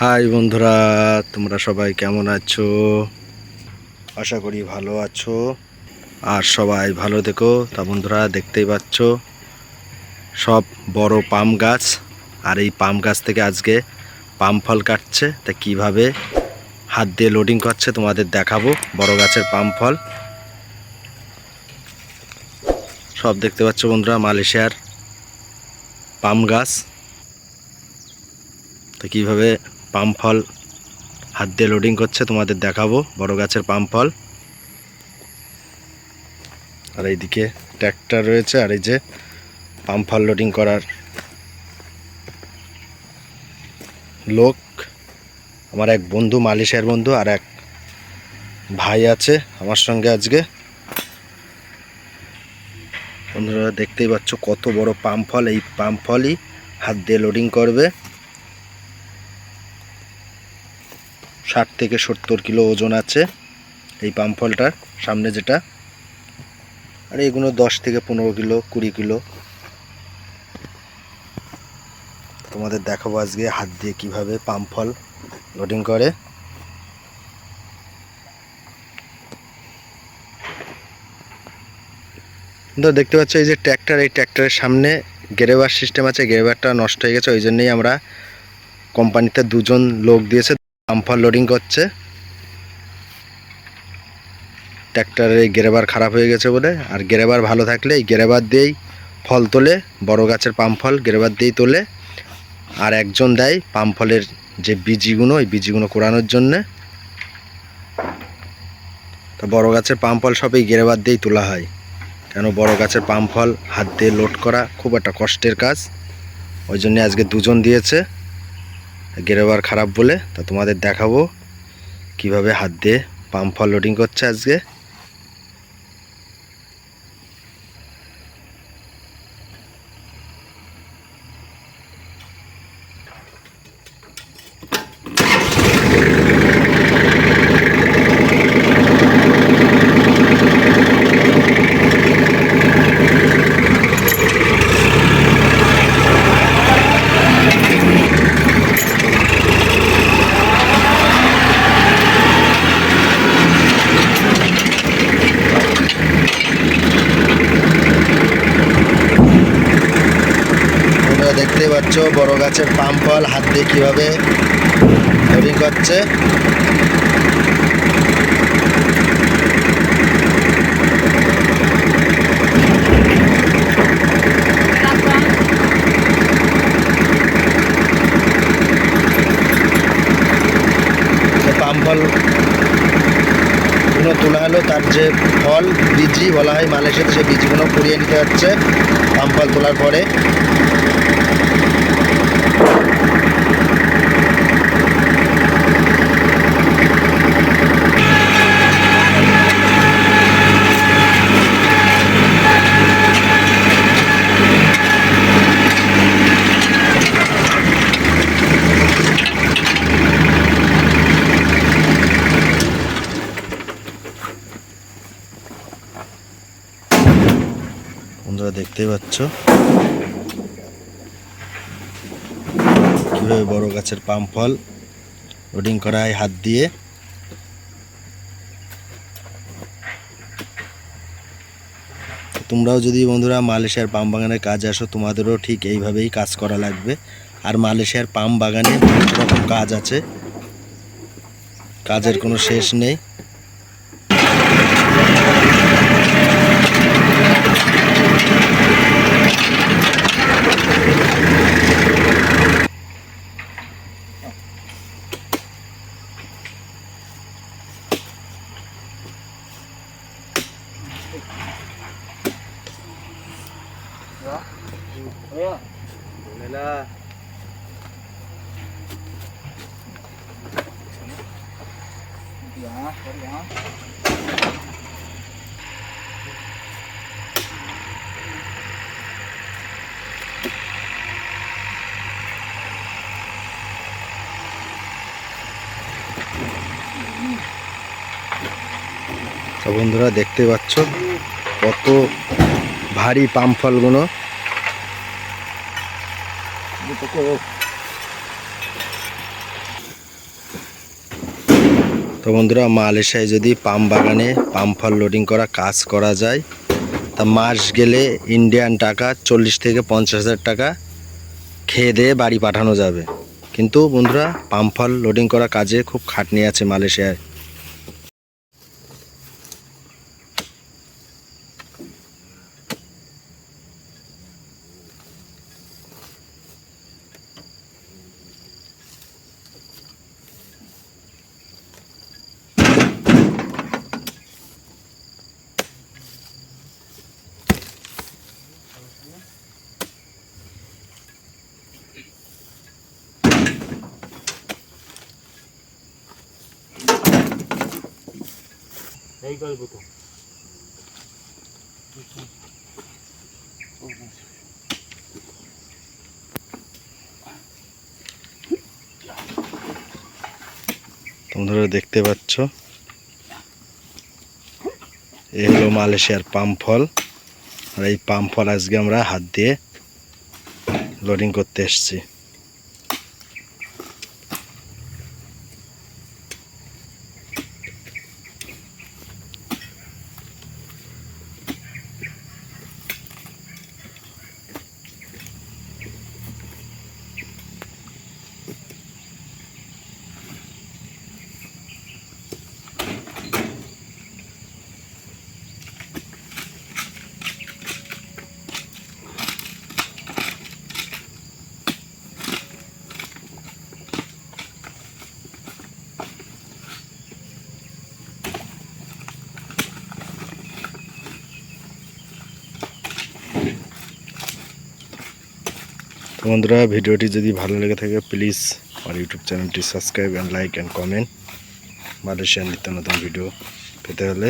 High বন্ধুরা, তোমরা সবাই কেমন আছো? আশা করি ভালো আছো। আর সবাই ভালো দেখো তা বন্ধুরা, দেখতেই পাচ্ছ, সব বড় পাম গাছ। আর এই পাম গাছ থেকে আজকে পাম ফল কাটছে। তা কীভাবে হাত দিয়ে লোডিং করছে তোমাদের দেখাবো। বড় গাছের পাম ফল। সব দেখতে পাচ্ছ বন্ধুরা, মালয়েশিয়ার পাম গাছ। তো কীভাবে পাম ফল। হাত দিয়ে লোডিং করছে, তোমাদের দেখাবো। বড় গাছের পাম ফল। আর এইদিকে ট্র্যাক্টর রয়েছে, আর এই যে পাম ফল লোডিং করার লোক। আমার এক বন্ধু, মালয়েশিয়ার বন্ধু, আর এক ভাই আছে আমার সঙ্গে আজকে। বন্ধুরা, দেখতেই পাচ্ছ কত বড় পাম ফল। এই পাম ফলই হাত দিয়ে লোডিং করবে। ষাট থেকে সত্তর কিলো ওজন আছে এই পাম ফলটার সামনে যেটা। আর এগুলো দশ থেকে পনেরো কিলো, কুড়ি কিলো। তোমাদের দেখাবো আজকে হাত দিয়ে কীভাবে পাম ফল লোডিং করে। তো দেখতে পাচ্ছ এই যে ট্র্যাক্টর, এই ট্র্যাক্টরের সামনে গেরেবার সিস্টেম আছে গেরেবারটা নষ্ট হয়ে গেছে, ওই জন্যই আমরা কোম্পানিতে দুজন লোক দিয়েছে। পাম্পার লোডিং করছে। ট্র্যাক্টরের এই গেরেবার খারাপ হয়ে গেছে বলে। আর গেরেবার ভালো থাকলে এই গেরেবার দিয়েই ফল তোলে, বড় গাছের পাম ফল গেরেবার দিয়েই তোলে। আর একজন দেয় পাম ফলের যে বীজিগুলো, ওই বীজিগুলো কোরানোর জন্যে। তা বড় গাছের পাম ফল সব এই গেরেবার দিয়েই তোলা হয়। কেন বড় গাছের পাম ফল হাত দিয়ে লোড করা খুব একটা কষ্টের কাজ। ওই জন্যে আজকে দুজন দিয়েছে। গেরেবার খারাপ বলে তা তোমাদের দেখাবো কীভাবে হাত দিয়ে পাম্প ফল লোডিং করছে আজকে তোমরা পাচ্ছ বড় গাছের পাম ফল, হাত দিয়ে কীভাবে লোডিং করছে? পাম তোলা হলো, তার যে ফল বীজি বলা হয় মালয়েশিয়াতে, সেই বীজগুলো কুড়িয়ে নিতে হচ্ছে পাম ফল তোলার পরে। বন্ধুরা দেখতেই পাচ্ছ কীভাবে বড় গাছের পাম ফল লোডিং করা হয় হাত দিয়ে। তোমরাও যদি বন্ধুরা মালয়েশিয়ার পাম বাগানের কাজ আসো, তোমাদেরও ঠিক এইভাবেই কাজ করা লাগবে। আর মালয়েশিয়ার পাম বাগানে রকম কাজ আছে। কাজের কোনো শেষ নেই। তো বন্ধুরা দেখতে পাচ্ছ কত ভারী পাম ফলগুলো। তো বন্ধুরা মালয়েশিয়ায় যদি পাম বাগানে পাম ফল লোডিং করা কাজ করা যায় তা মাস গেলে ইন্ডিয়ান টাকা চল্লিশ থেকে পঞ্চাশ হাজার টাকা খেয়ে দিয়ে বাড়ি পাঠানো যাবে। কিন্তু বন্ধুরা পাম ফল লোডিং করা কাজে খুব খাটনি আছে মালয়েশিয়ায়। এই গল্প তো তোমরা দেখতে পাচ্ছ? এ হলো মালয়েশিয়ার পাম ফল। আর এই পাম ফল আজকে আমরা হাত দিয়ে লোডিং করতে এসেছি। বন্ধুরা, ভিডিওটি যদি ভালো লেগে থাকে প্লিজ আমার ইউটিউব চ্যানেলটি subscribe and like and comment মালয়েশিয়ার নিত্য নতুন ভিডিও পেতে হলে